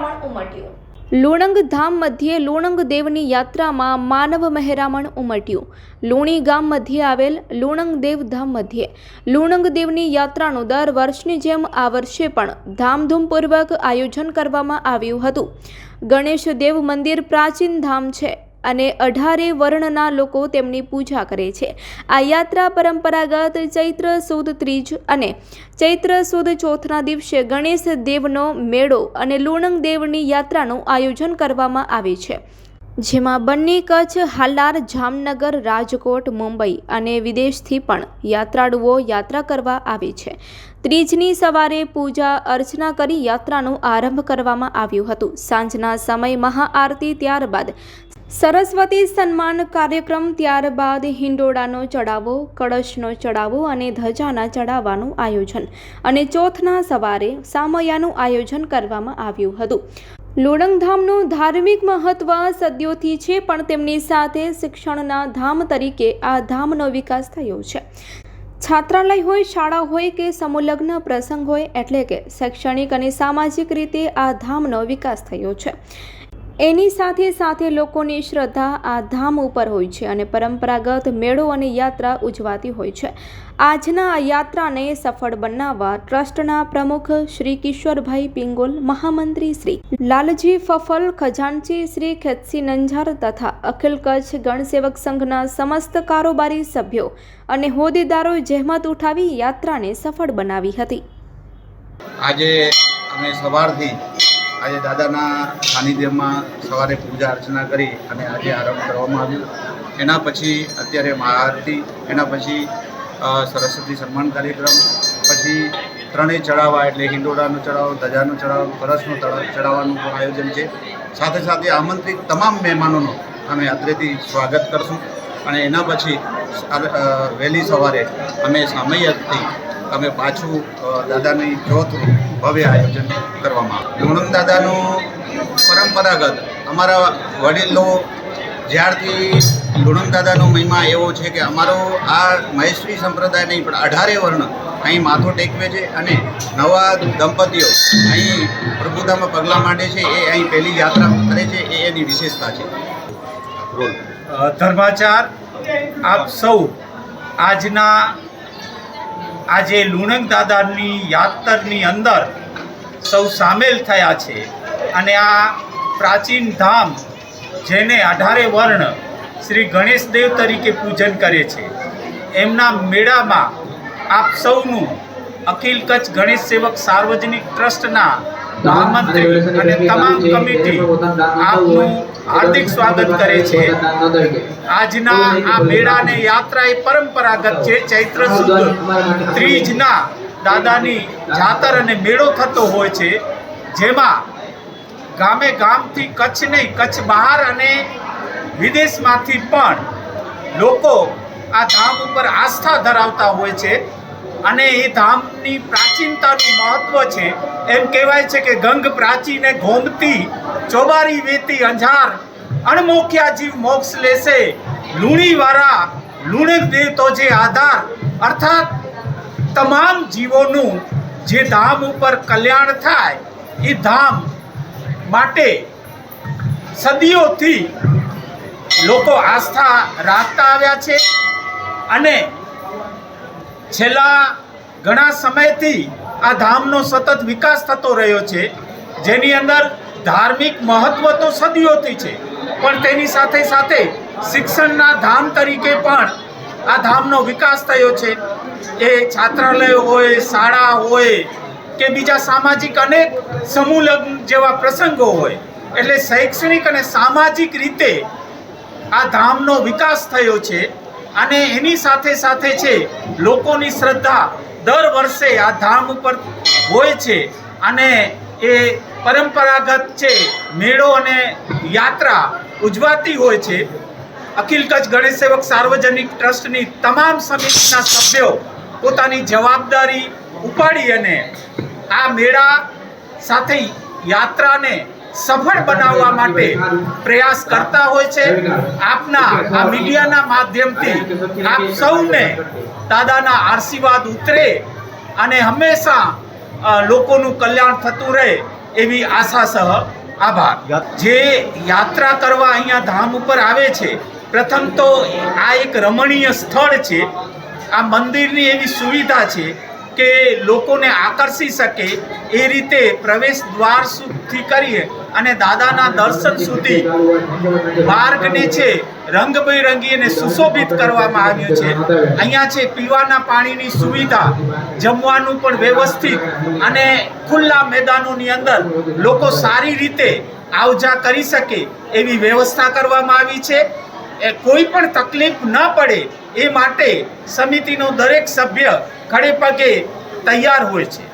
મહેરામણ ઉમટ્યું. લુણંગ ધામ મધ્યે લુણંગ દેવની યાત્રામાં માનવ મહેરામણ ઉમટ્યું. લુણી ગામ મધ્યે આવેલ લુણંગ દેવ ધામ મધ્યે. લુણંગ દેવની યાત્રાનું દર વર્ષની જેમ આ વર્ષે પણ ધામધૂમપૂર્વક આયોજન કરવામાં આવ્યું હતું. ગણેશ દેવ મંદિર પ્રાચીન ધામ છે. અને અઢારે વર્ણના લોકો તેમની પૂજા કરે છે. આ યાત્રા પરંપરાગત ચૈત્ર સુદ ત્રીજ અને ચૈત્ર સુદ ચોથના દિવસે ગણેશ દેવનો મેળો અને લુણંગ દેવની યાત્રાનું આયોજન કરવામાં આવે છે. જેમાં બંને કચ્છ, હાલાર, જામનગર, રાજકોટ, મુંબઈ અને વિદેશથી પણ યાત્રાળુઓ યાત્રા કરવા આવે છે. ત્રીજની સવારે પૂજા અર્ચના કરી યાત્રાનો આરંભ કરવામાં આવ્યું હતું. સાંજના સમય મહાઆરતી ત્યારબાદ સરસ્વતી સન્માન કાર્યક્રમ ત્યારબાદ હિંડોળાનો ચડાવો કળશનો ચડાવો અને ધજાના ચડાવવાનું આયોજન અને ચોથના સવારે સામયાનું આયોજન કરવામાં આવ્યું હતું. લોડંગધામનું ધાર્મિક મહત્વ સદીઓથી છે, પણ તેમની સાથે શિક્ષણના ધામ તરીકે આ ધામનો વિકાસ થયો છે. છાત્રાલય હોય, શાળા હોય કે સમુલગ્ન પ્રસંગ હોય, એટલે કે શૈક્ષણિક અને સામાજિક રીતે આ ધામનો વિકાસ થયો છે. એની સાથે સાથે લોકોની શ્રદ્ધા આ ધામ ઉપર હોય છે અને પરંપરાગત મેળો અને યાત્રા ઉજવાતી હોય છે. આજના આ યાત્રાને સફળ બનાવવા ટ્રસ્ટના પ્રમુખ શ્રી કિશોરભાઈ પિંગોલ, મહામંત્રી શ્રી લાલજી ફફલ, ખજાનચી શ્રી ખેતસી નંજાર તથા અખિલ કચ્છ ગણસેવક સંઘના સમસ્ત કારોબારી સભ્યો અને હોદ્દેદારોએ જહેમત ઉઠાવી યાત્રાને સફળ બનાવી હતી. આજે અમે સવારથી આજે દાદાના સાનિધ્યમાં સવારે પૂજા અર્ચના કરી અને આજે આરંભ કરવામાં આવ્યો. એના પછી અત્યારે મહાઆરતી એના પછી સરસ્વતી સન્માન કાર્યક્રમ, પછી ત્રણેય ચડાવવા એટલે હિંડોળાનો ચડાવો, ધજાનો ચડાવો ફરસનો ચડાવવાનું પણ આયોજન છે. સાથે સાથે આમંત્રિત તમામ મહેમાનોનું અમે અત્રેથી સ્વાગત કરશું. અને એના પછી વહેલી સવારે અમે સામૈયથી અમે પાછું દાદાની ચોથનું ભવ્ય આયોજન કરવામાં આવ્યું. લુણંદ દાદાનું પરંપરાગત અમારા વડીલો જ્યારથી લુણંદ દાદાનો મહિમા એવો છે કે અમારો આ મહેશ્રી સંપ્રદાય નહીં પણ અઢારે વર્ણ અહીં માથો ટેકવે છે અને નવા દંપતીઓ અહીં પ્રભુતામાં પગલાં માંડે છે, એ અહીં પહેલી યાત્રા કરે છે, એ એની વિશેષતા છે. ધર્માચાર, આપ સૌ આજના આજે લુણંગ દાદાની યાત્રાની અંદર સૌ સામેલ થયા છે. અને આ પ્રાચીન ધામ જેને અઢારે વર્ણ શ્રી ગણેશદેવ તરીકે પૂજન કરે છે, એમના મેળામાં આપ સૌનું અખિલ કચ્છ ગણેશ સેવક સાર્વજનિક ટ્રસ્ટના મહામંત્રી અને તમામ કમિટી આપનું હાર્દિક સ્વાગત કરે છે. આજના આ મેળાને યાત્રા એ પરંપરાગત છે ચૈત્ર સુદ. ત્રીજના દાદાની જાતર અને મેળો થતો હોય છે જેમાં ગામે ગામથી કચ્છ નહીં કચ્છ બહાર અને વિદેશમાંથી પણ લોકો આ ધામ ઉપર આસ્થા ધરાવતા હોય છે. અને એ ધામની પ્રાચીનતાનું મહત્વ છે. એમ કહેવાય છે કે ગંગ પ્રાચીને ગોમતી, ચોબારી વેતી, અંજાર, અણમોખ્યા જીવ મોક્ષ લેશે. લુણીવાળા લુણક દેવતો જે આધાર. અર્થાત, તમામ જીવોનું જે ધામ ઉપર કલ્યાણ થાય, એ ધામ માટે સદીઓથી લોકો આસ્થા રાખતા આવ્યા છે. અને છેલ્લા ઘણા સમયથી આ ધામનો સતત વિકાસ થતો રહ્યો છે. જેની અંદર ધાર્મિક મહત્વ તો સદીઓથી છે, પણ તેની સાથે સાથે શિક્ષણના ધામ તરીકે પણ આ ધામનો વિકાસ થયો છે. એ છાત્રાલય હોય, શાળા હોય કે બીજા સામાજિક અનેક સમૂહ જેવા પ્રસંગો હોય, એટલે શૈક્ષણિક અને સામાજિક રીતે આ ધામનો વિકાસ થયો છે. અને એની સાથે સાથે છે, લોકોની શ્રદ્ધા દર વર્ષે આ ધામ ઉપર હોય છે અને એ પરંપરાગત છે, મેળો અને યાત્રા ઉજવાતી હોય છે. અખિલ કચ્છ ગણેશ સેવક સાર્વજનિક ટ્રસ્ટની તમામ સમિતિના સભ્યો પોતાની જવાબદારી ઉપાડી અને આ મેળા સાથે યાત્રાને સફળ બનાવવા માટે પ્રયાસ કરતા હોય છે. આપના આ મીડિયાના માધ્યમથી આપ સૌને દાદાના આશીર્વાદ ઉતરે અને હંમેશા લોકોનું કલ્યાણ થતું રહે એવી આશા સહ આભાર. જે યાત્રા કરવા અહીંયા ધામ ઉપર આવે છે, પ્રથમ તો આ એક રમણીય સ્થળ છે. આ મંદિરની એવી સુવિધા છે કે લોકોને આકર્ષી શકે એ રીતે પ્રવેશ દ્વાર સુધી કરીએ અને દાદાના દર્શન સુધી માર્ગને છે રંગબેરંગી અને સુશોભિત કરવામાં આવ્યું છે. અહીંયા છે પીવાના પાણીની સુવિધા, જમવાનું પણ વ્યવસ્થિત અને ખુલ્લા મેદાનોની અંદર લોકો સારી રીતે આવજા કરી શકે એવી વ્યવસ્થા કરવામાં આવી છે. એ કોઈ પણ તકલીફ ન પડે એ માટે સમિતિનો દરેક સભ્ય ખડે તૈયાર હોય છે.